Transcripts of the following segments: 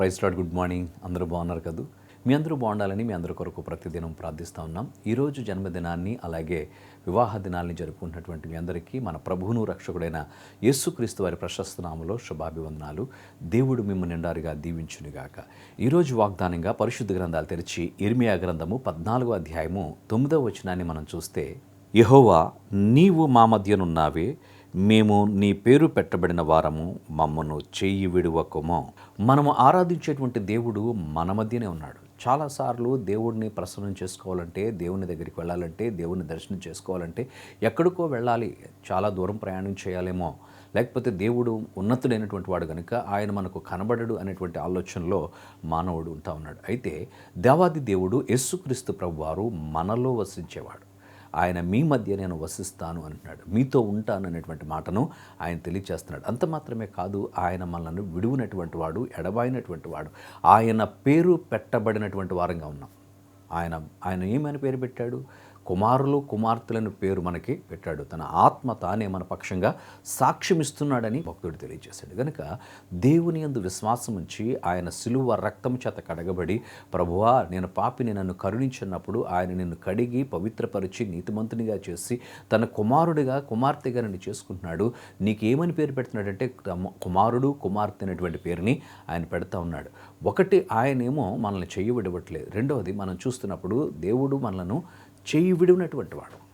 Praise lord good morning. అందరూ బాగున్నారు కదూ? మీ అందరూ బాగుండాలని మీ అందరి కొరకు ప్రతిదినం ప్రార్థిస్తూ ఉన్నాం. ఈరోజు జన్మదినాన్ని అలాగే వివాహ దినాల్ని జరుపుకుంటున్నటువంటి మీ అందరికీ మన ప్రభువును రక్షకుడైన యేసుక్రీస్తు వారి ప్రశస్త నామలో శుభాభివందనాలు. దేవుడు మిమ్మల్ని నిండారుగా దీవించునుగాక. ఈరోజు వాగ్దానంగా పరిశుద్ధ గ్రంథాలు తెరిచి ఇర్మియా గ్రంథము పద్నాలుగో అధ్యాయము తొమ్మిదవ వచనాన్ని మనం చూస్తే యహోవా నీవు మా మధ్యనున్నావే మేము నీ పేరు పెట్టబడిన వారము మమ్మను చెయ్యి విడువకుమో. మనము ఆరాధించేటువంటి దేవుడు మన మధ్యనే ఉన్నాడు. చాలాసార్లు దేవుడిని ప్రసన్నం చేసుకోవాలంటే దేవుని దగ్గరికి వెళ్ళాలంటే దేవుని దర్శనం చేసుకోవాలంటే ఎక్కడికో వెళ్ళాలి. చాలా దూరం ప్రయాణం చేయాలేమో. లేకపోతే దేవుడు ఉన్నతుడైనటువంటి వాడు కనుక ఆయన మనకు కనబడడు అనేటువంటి ఆలోచనలో మానవుడు ఉంటా ఉన్నాడు. అయితే దేవాది దేవుడు యేసుక్రీస్తు ప్రభువారు మనలో వసించేవాడు. ఆయన మీ మధ్య నేను వసిస్తాను అంటున్నాడు. మీతో ఉంటాను అనేటువంటి మాటను ఆయన తెలియచేస్తున్నాడు. అంత మాత్రమే కాదు ఆయన మనల్ని విడువునటువంటి వాడు ఎడబాయినటువంటి వాడు. ఆయన పేరు పెట్టబడినటువంటి వారంగా ఉన్నాం. ఆయన ఆయన ఏమని పేరు పెట్టాడు? కుమారులు కుమార్తెలను పేరు మనకి పెట్టాడు. తన ఆత్మ తానే మన పక్షంగా సాక్ష్యమిస్తున్నాడని భక్తుడు తెలియజేశాడు. కనుక దేవుని యందు విశ్వాసం ఉంచి ఆయన సిలువ రక్తం చేత కడగబడి ప్రభువా నేను పాపిని నన్ను కరుణించినప్పుడు ఆయన నిన్ను కడిగి పవిత్రపరిచి నీతిమంతునిగా చేసి తన కుమారుడిగా కుమార్తెగా నన్ను చేసుకుంటున్నాడు. నీకేమని పేరు పెడుతున్నాడంటే కుమారుడు కుమార్తె అనేటువంటి పేరుని ఆయన పెడతా ఉన్నాడు. ఒకటి ఆయనేమో మనల్ని చేయబడివ్వట్లేదు రెండవది మనం చూస్తున్నప్పుడు దేవుడు మనలను చెయ్యి విడివినటువంటి వాడు.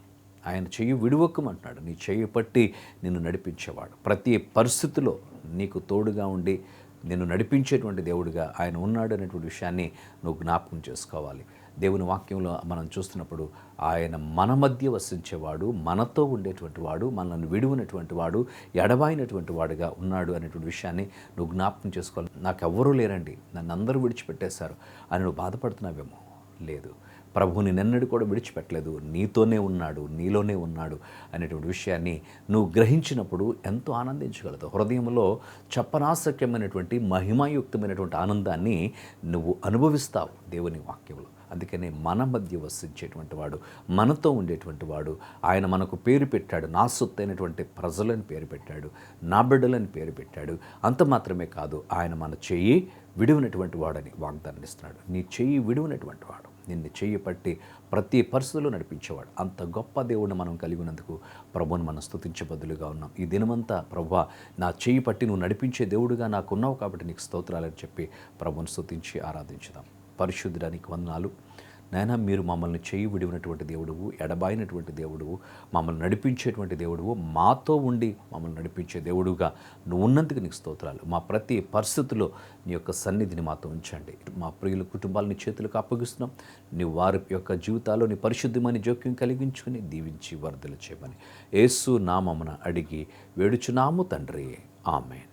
ఆయన చెయ్యి విడువకమంటున్నాడు నీ చెయ్యి పట్టి నిన్ను నడిపించేవాడు. ప్రతి పరిస్థితిలో నీకు తోడుగా ఉండి నిన్ను నడిపించేటువంటి దేవుడిగా ఆయన ఉన్నాడు అనేటువంటి విషయాన్ని నువ్వు జ్ఞాపకం చేసుకోవాలి. దేవుని వాక్యంలో మనం చూస్తున్నప్పుడు ఆయన మన మధ్య వసించేవాడు మనతో ఉండేటువంటి వాడు మనల్ని విడువనటువంటి వాడు ఎడబాయినటువంటి వాడుగా ఉన్నాడు అనేటువంటి విషయాన్ని నువ్వు జ్ఞాపకం చేసుకోవాలి. నాకు ఎవ్వరూ లేరండి. నన్ను అందరూ విడిచిపెట్టేశారు అని నువ్వు బాధపడుతున్నావేమో? లేదు. ప్రభువుని నిన్నడు కూడా విడిచిపెట్టలేదు. నీతోనే ఉన్నాడు నీలోనే ఉన్నాడు అనేటువంటి విషయాన్ని నువ్వు గ్రహించినప్పుడు ఎంతో ఆనందించగలదు హృదయంలో చెప్పనాసక్యమైనటువంటి మహిమాయుక్తమైనటువంటి ఆనందాన్ని నువ్వు అనుభవిస్తావు దేవుని వాక్యంలో. అందుకనే మన మధ్య వసించేటువంటి వాడు మనతో ఉండేటువంటి వాడు ఆయన మనకు పేరు పెట్టాడు నా సొత్తైనటువంటి ప్రజలని పేరు పెట్టాడు నా బిడ్డలని పేరు పెట్టాడు. అంత మాత్రమే కాదు ఆయన మన చెయ్యి విడివినటువంటి వాడని వాగ్దానం ఇస్తున్నాడు నీ చెయ్యి విడివినటువంటి వాడు. నిన్ను చెయ్యి పట్టి ప్రతి పరిస్థితుల్లో నడిపించేవాడు. అంత గొప్ప దేవుడిని మనం కలిగి ఉన్నందుకు ప్రభుని మనం స్తుతించే బదులుగా ఉన్నాం. ఈ దినమంతా ప్రభు నా చెయ్యి పట్టి నువ్వు నడిపించే దేవుడుగా నాకున్నావు కాబట్టి నీకు స్తోత్రాలని చెప్పి ప్రభుని స్తుతించి ఆరాధించుదాం. పరిశుద్ధుడానికి వందనాలు. నాయన మీరు మమ్మల్ని చేయి విడివినటువంటి దేవుడువు ఎడబాయినటువంటి దేవుడువు మమ్మల్ని నడిపించేటువంటి దేవుడువు మాతో ఉండి మమ్మల్ని నడిపించే దేవుడుగా నువ్వు ఉన్నందుకు నీకు స్తోత్రాలు. మా ప్రతి పరిస్థితుల్లో నీ యొక్క సన్నిధిని మాతో ఉంచండి. మా ప్రియుల కుటుంబాలని చేతులకు అప్పగిస్తున్నాం. నీ వారి యొక్క జీవితాల్లో నీ పరిశుద్ధమని జోక్యం కలిగించుకుని దీవించి వరదలు చేయమని యేసు నామమున అడిగి వేడుచున్నాము తండ్రి. ఆమెన్.